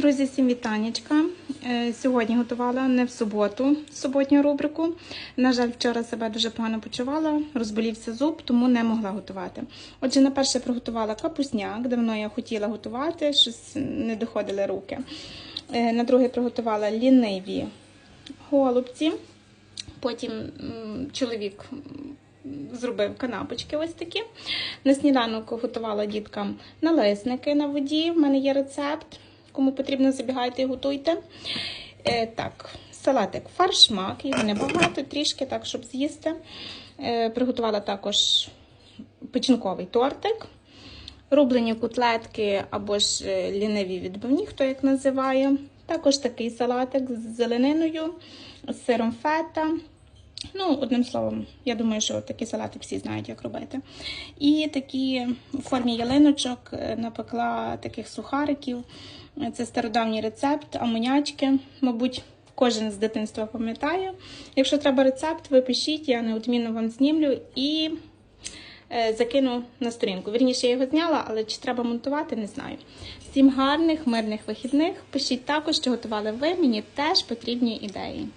Друзі, всім вітанечка. Е, Сьогодні готувала не в суботу суботню рубрику. На жаль, вчора себе дуже погано почувала, розболівся зуб, тому не могла готувати. Отже, на перше приготувала капусняк. Давно я хотіла готувати, щось не доходили руки. Е, На друге приготувала ліниві голубці. Потім чоловік зробив канапочки ось такі. На сніданок готувала діткам налисники на воді. В мене є рецепт. Кому потрібно, забігайте і готуйте. Е, так, салатик фаршмак, його небагато, трішки так, щоб з'їсти. Е, приготувала також печінковий тортик. Рублені котлетки або ж е, ліниві відбивні, хто як називає. Також такий салатик з зелениною, з сиром фета. Ну, одним словом, я думаю, що такі салати всі знають, як робити. І такі в формі ялиночок е, напекла таких сухариків. Це стародавній рецепт, амонячки. Мабуть, кожен з дитинства пам'ятає. Якщо треба рецепт, ви пишіть, я неодмінно вам знімлю і е, закину на сторінку. Вірніше, я його зняла, але чи треба монтувати, не знаю. Всім гарних, мирних вихідних. Пишіть також, що готували ви. Мені теж потрібні ідеї.